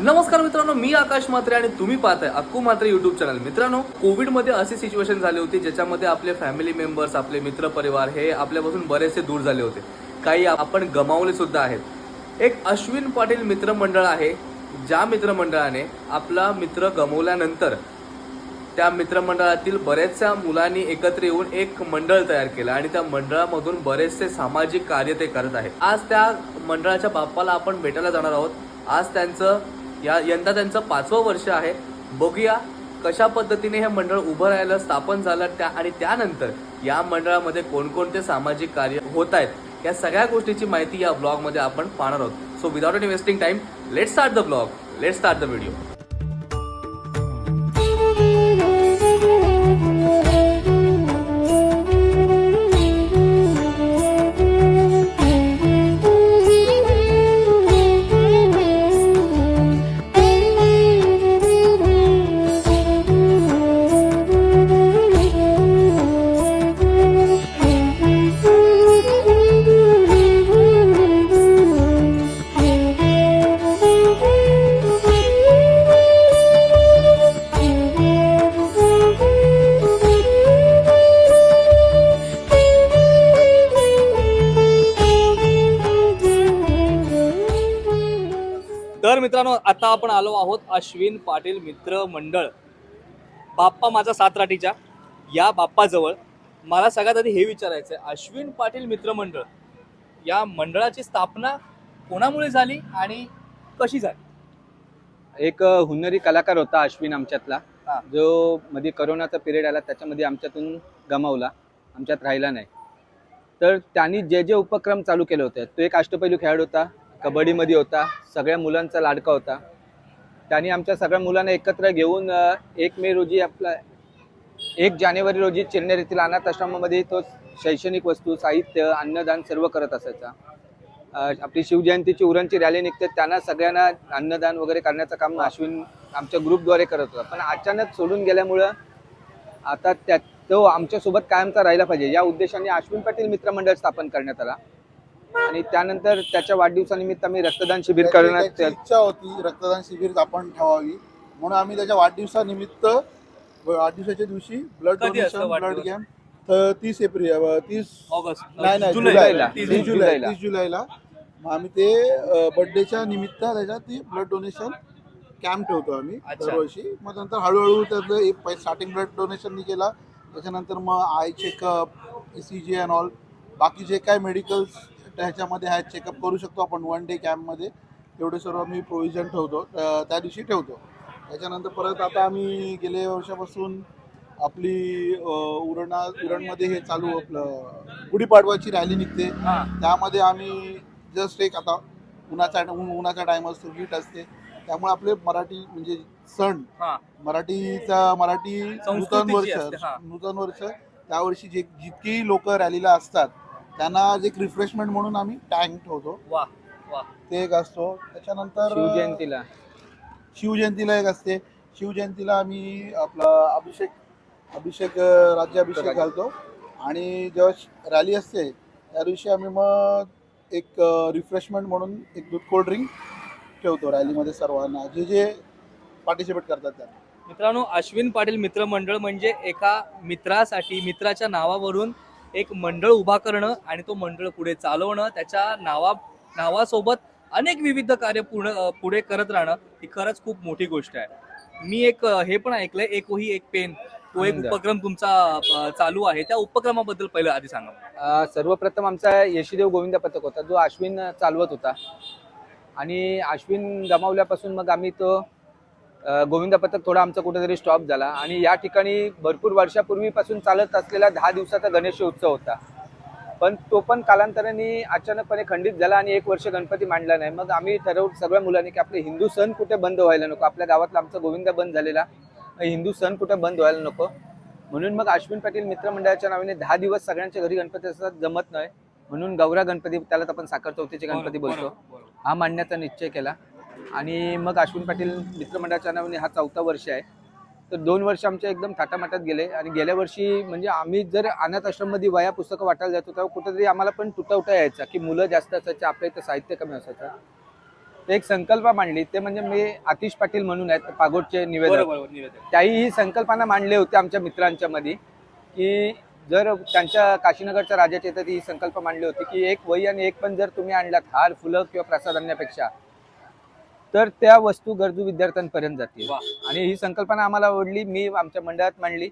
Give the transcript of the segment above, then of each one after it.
नमस्कार मित्रांनो मी आकाश मात्रे आणि तुम्ही पाहताय अक्कू मात्रे युट्यूब चॅनल मित्रांनो कोविडमध्ये अशी सिच्युएशन झाली होती ज्याच्यामध्ये आपले फॅमिली मेंबर्स आपले मित्र परिवार हे आपल्यापासून बरेचसे दूर झाले होते. काही आपण गमावले सुद्धा आहेत. एक अश्विन पाटील मित्रमंडळ आहे ज्या मित्रमंडळाने आपला मित्र गमवल्यानंतर त्या मित्रमंडळातील बऱ्याचशा मुलांनी एकत्र येऊन एक मंडळ तयार केलं आणि त्या मंडळामधून बरेचसे सामाजिक कार्य ते करत आहे आज त्या मंडळाच्या बाप्पाला आपण भेटायला जाणार आहोत. आज त्यांचं या यंदा त्यांचं पाचवं वर्ष आहे. बघूया कशा पद्धतीने हे मंडळ उभं राहायला स्थापन झालं त्या आणि त्यानंतर या मंडळामध्ये कोणकोणते सामाजिक कार्य होत आहेत या सगळ्या गोष्टीची माहिती या ब्लॉगमध्ये आपण पाहणार आहोत. So without any wasting time let start the blog let start the video मित्रांनो आता आपण आलो आहोत अश्विन पाटील मित्र मंडळ. बाप्पा माझा सातराटीच्या या बाप्पाजवळ. मला सगळ्यात आधी हे विचारायचं आहे अश्विन पाटील मित्र मंडळ या मंडळाची स्थापना कोणामुळे झाली आणि कशी झाली? एक अ, हुन्नरी कलाकार होता अश्विन आमच्यातला. हा. जो मध्ये करोनाचा पिरियड आला त्याच्यामध्ये आमच्यातून गमावला. आमच्यात राहिला नाही. तर त्यांनी जे जे उपक्रम चालू केले होते तो एक अष्टपैलू खेळाडू होता कबड्डीमध्ये होता सगळ्या मुलांचा लाडका होता. त्यांनी आमच्या सगळ्या मुलांना एकत्र घेऊन एक मे रोजी आपला एक जानेवारी रोजी चिरनेर येथील अनाथ आश्रमामध्ये तो शैक्षणिक वस्तू साहित्य अन्नदान सर्व करत असायचा. आपली शिवजयंतीची उरणची रॅली निघते त्यांना सगळ्यांना अन्नदान वगैरे करण्याचं काम अश्विन आमच्या ग्रुपद्वारे करत होता. पण अचानक सोडून गेल्यामुळं आता त्या तो आमच्यासोबत कायमचा राहिला पाहिजे. या उद्देशाने अश्विन पाटील मित्रमंडळ स्थापन करण्यात आला. आणि त्यानंतर त्याच्या वाढदिवसानिमित्त आम्ही रक्तदान शिबिर करण्यात त्याची इच्छा होती रक्तदान शिबिर आपण ठेवावी म्हणून आम्ही त्याच्या वाढदिवसानिमित्त वाढदिवसाच्या दिवशी ब्लड कधी असतं डोनेशन ब्लड वाढदिवस? कॅम्प तीस एप्रिल तीस ऑगस्ट नाही नाही जुलै जुलैला. तीस तीस जुलै जुलैला. तीस जुलैला मग आम्ही ते बर्थडेच्या निमित्त त्याच्यात ती ब्लड डोनेशन कॅम्प ठेवतो आम्ही अच्छा. दरवर्षी मग नंतर हळूहळू त्यातलं स्टार्टिंग ब्लड डोनेशननी केला त्याच्यानंतर मग eye checkup C G and all बाकी जे काय मेडिकल्स ह्याच्यामध्ये आहेत चेकअप करू शकतो आपण वन डे कॅम्पमध्ये एवढे सर्व आम्ही प्रोव्हिजन ठेवतो. त्या दिवशी ठेवतो. त्याच्यानंतर परत आता आम्ही गेल्या वर्षापासून आपली उरणा उरणमध्ये हे चालू आपलं गुढीपाडवाची रॅली निघते. हा. त्यामध्ये आम्ही जस्ट एक आता उन्हाचा उन्हाचा टाइम असतो हीट असते. त्यामुळे आपले मराठी म्हणजे सण हा. मराठीचा मराठी नूतन वर्ष हा. नूतन वर्ष त्यावर्षी जे जितकी लोक रॅलीला असतात त्यांना एक रिफ्रेशमेंट म्हणून आम्ही टँक ठेवतो. वा वा ते एक असतो. त्याच्यानंतर शिवजयंतीला. शिवजयंतीला एक असते. शिवजयंतीला आम्ही आपला अभिषेक अभिषेक राज्याभिषेक घालतो. आणि जेव्हा रॅली असते त्या दिवशी आम्ही मग एक रिफ्रेशमेंट म्हणून एक दूध कोल्ड ड्रिंक ठेवतो रॅलीमध्ये सर्वांना. जे जे पार्टिसिपेट करतात त्या मित्रांनो अश्विन पाटील मित्र मंडळ म्हणजे एका मित्रासाठी मित्राच्या नावावरून एक मंडळ उभा करणं आणि तो मंडळ पुढे चालवणं त्याच्या नावा नावासोबत अनेक विविध कार्य पूर्ण पुढे करत राहणं ही खरंच खूप मोठी गोष्ट आहे. मी एक हे पण ऐकलंय एक वही एक पेन तो एक. उपक्रम तुमचा चालू आहे. त्या उपक्रमाबद्दल पहिलं आधी सांगा सर्वप्रथम आमचा यशीदेव गोविंद पथक होता जो अश्विन चालवत होता. आणि अश्विन गमावल्यापासून मग आम्ही तो गोविंद पथक थोडा आमचा कुठेतरी स्टॉप झाला. आणि या ठिकाणी भरपूर वर्षापूर्वीपासून चालत असलेला दहा दिवसाचा गणेश उत्सव होता. पण तो पण कालांतराने अचानकपणे खंडित झाला आणि एक वर्ष गणपती मांडला नाही. मग आम्ही ठरवलं सगळ्या मुलांनी की आपले हिंदू सण कुठे बंद व्हायला नको. आपल्या गावातला आमचा गोविंद बंद झालेला. हिंदू सण कुठे बंद व्हायला नको. म्हणून मग अश्विन पाटील मित्रमंडळाच्या नावाने दहा दिवस सगळ्यांच्या घरी गणपती असतात जमत नाही. म्हणून गौरा गणपती त्यालाच आपण साखर चौथीचे गणपती बोलतो. हा मांडण्याचा निश्चय केला. आणि मग अश्विन पाटील मित्रमंडळाच्या नावाने हा चौथा वर्ष आहे. तर दोन वर्ष आमच्या एकदम थाटामाटात गेले आणि गेल्या वर्षी म्हणजे आम्ही जर अनाथ आश्रममध्ये वया पुस्तकं वाटायला जातो तेव्हा कुठेतरी आम्हाला पण तुटवटा यायचा की मुलं जास्त असायची आपल्या इथं साहित्य कमी असायचं. ते एक संकल्पना मांडली ते म्हणजे मी आतिश पाटील म्हणून आहेत पागोडचे निवेदक. त्याही ही संकल्पना मांडली होती आमच्या मित्रांच्या मध्ये की जर त्यांच्या काशीनगरच्या राजाच्या इथं ही संकल्प मांडली होती की एक वही आणि एक पण जर तुम्ही आणलात हार फुलं किंवा प्रसाद आणण्यापेक्षा तर त्या वस्तू गरजू विद्यार्थ्यांपर्यंत जातील. आणि ही संकल्पना आम्हाला आवडली मी आमच्या मंडळात मांडली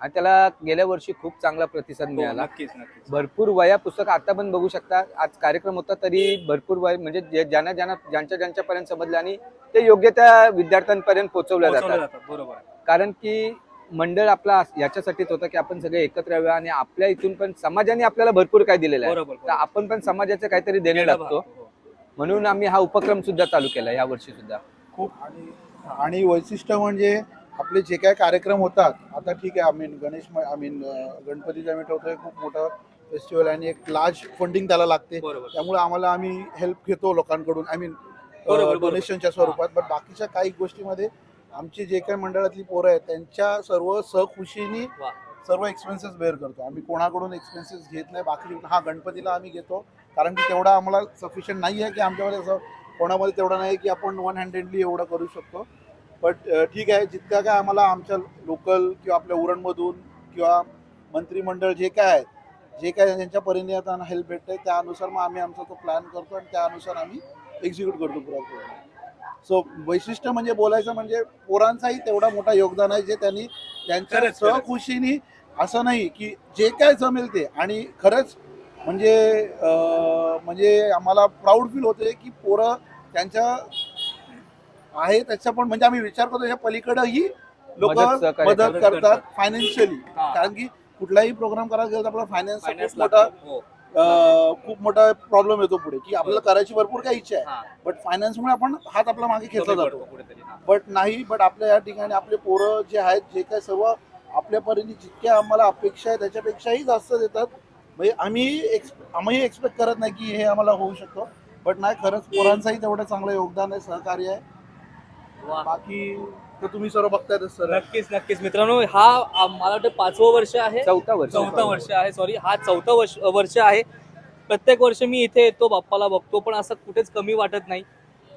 आणि त्याला गेल्या वर्षी खूप चांगला प्रतिसाद हो, मिळाला. नक्कीच नक्कीच. भरपूर वया पुस्तक आता पण बघू शकता. आज कार्यक्रम होता तरी भरपूर वय म्हणजे जे- ज्यांना ज्यांना ज्यांच्या ज्यांच्यापर्यंत समजलं आणि ते योग्य त्या विद्यार्थ्यांपर्यंत पोहोचवल्या पोहोचवले जातात. बरोबर आहे. कारण की मंडळ आपला अस- याच्यासाठीच होतं की आपण सगळे एकत्र यावे आणि आपल्या इथून पण समाजाने आपल्याला भरपूर काय दिलेलं आहे. बरोबर तर आपण पण समाजाचे काहीतरी देणे लागतो. म्हणून आम्ही हा उपक्रम सुद्धा चालू केला या वर्षी सुद्धा खूप आणि आणि वैशिष्ट्य म्हणजे आपले जे काय कार्यक्रम होतात आता ठीक आहे I mean Ganesh I mean गणपतीचा आम्ही ठेवतोय खूप मोठं फेस्टिवल आणि एक लार्ज फंडिंग त्याला लागते त्यामुळे आम्हाला आम्ही हेल्प घेतो लोकांकडून आय मीन. डोनेशनच्या स्वरूपात बट बाकीच्या काही गोष्टीमध्ये आमची जे काही मंडळातली पोरं आहेत त्यांच्या सर्व सहखुशीने. सर्व एक्सपेन्सेस बेअर करतो. आम्ही कोणाकडून एक्सपेन्सेस घेत नाही बाकी हा गणपतीला आम्ही घेतो. कारण की तेवढा आम्हाला सफिशियंट नाही आहे की आमच्यामध्ये असं कोणामध्ये तेवढं नाही की आपण वन हँडेडली एवढं करू शकतो. बट ठीक आहे जितक्या काय आम्हाला आमच्या लोकल किंवा आपल्या उरणमधून किंवा मंत्रिमंडळ जे काय आहेत जे काय त्यांच्या परीने आता हेल्प भेटते त्यानुसार मग आम्ही आमचा तो प्लॅन करतो आणि त्यानुसार आम्ही एक्झिक्यूट करतो पुरा सो वैशिष्ट्य म्हणजे बोलायचं म्हणजे पोरांचाही तेवढा मोठा योगदान आहे जे त्यांनी त्यांच्या. सहखुशीने असं नाही की जे काय जमेल ते आणि खरंच म्हणजे म्हणजे आम्हाला प्राऊड फील होते की पोरं त्यांच्या आहे त्याच्या पण म्हणजे आम्ही विचार करतो ह्या पलीकडेही लोक मदत करतात. फायनान्शियली हा. कारण की कुठलाही प्रोग्राम करायला गेलं तर आपला फायनान्स मोठा. हो. खूप मोठा प्रॉब्लेम येतो पुढे की आपल्याला करायची भरपूर काही इच्छा आहे. बट फायनान्समुळे आपण हात आपला मागे खेचला कमी जातो. बट नाही बट आपल्या या ठिकाणी आपले पोरं जे आहेत जे काय सर्व आपल्या परीने जितक्या आम्हाला अपेक्षा आहे त्याच्यापेक्षाही जास्त देतात म्हणजे आम्ही एक्स आम्ही एक्सपेक्ट करत नाही की हे आम्हाला होऊ शकतो बट नाही खरंच पोरांचंही तेवढं चांगलं योगदान आहे सहकार्य आहे. बाकी तर तुम्ही सर्व बघतायतच सर नक्कीच नक्कीच. मित्रांनो हा आ, मला वाटतं पाचवं वर्ष आहे. चौथा वर्ष. चौथं वर्ष आहे सॉरी हा चौथं वर्ष वर्ष आहे. प्रत्येक वर्ष मी इथे येतो बाप्पाला बघतो पण असं कुठेच कमी वाटत नाही.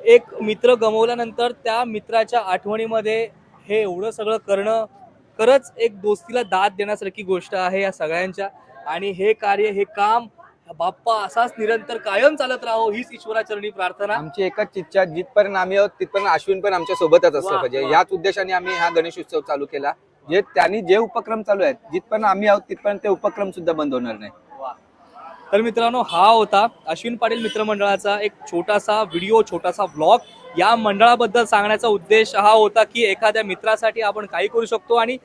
एक मित्र गमावल्यानंतर त्या मित्राच्या आठवणीमध्ये हे एवढं सगळं करणं खरंच एक दोस्तीला दाद देण्यासारखी गोष्ट आहे या सगळ्यांच्या. आणि हे कार्य हे काम बाप्पा असाच निरंतर कायम चालत राहो हीच ईश्वराचरणी प्रार्थना. आमची एकच इच्छा आहे, जिथपर्यंत आम्ही आहोत तिथपर्यंत अश्विन पण आमच्या सोबतच असलं पाहिजे. याच उद्देशाने आम्ही हा गणेश उत्सव चालू केला. जे त्यांनी जे उपक्रम चालू आहेत जिथपर्यंत आम्ही आहोत तिथपर्यंत ते उपक्रम सुद्धा बंद होणार नाही. तर मित्रांनो हा होता अश्विन पाटील मित्रमंडळाचा एक छोटासा व्हिडिओ छोटासा व्लॉग या मंडळाबद्दल सांगण्याचा उद्देश हा होता की एखाद्या मित्रासाठी आपण काही करू शकतो आणि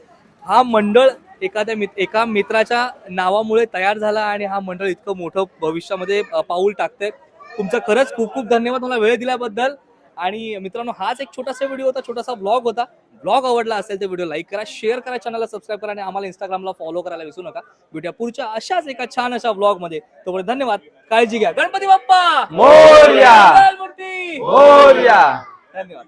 हा मंडळ एखाद्या मित एका मित्राच्या नावामुळे तयार झाला आणि हा मंडळ इतकं मोठं भविष्यामध्ये पाऊल टाकतंय. तुमचं खरंच खूप खूप धन्यवाद मला वेळ दिल्याबद्दल. आणि मित्रांनो हाच एक छोटासा व्हिडिओ होता छोटासा ब्लॉग होता. ब्लॉग आवडला असेल तर व्हिडिओ लाईक करा शेअर करा चॅनलला सबस्क्राईब करा आणि आम्हाला इंस्टाग्रामला फॉलो करायला विसरू नका. भेटूया पुढच्या अशाच एका छान अशा ब्लॉगमध्ये तोपर्यंत धन्यवाद. काळजी घ्या. गणपती बाप्पा! मोरया! धन्यवाद.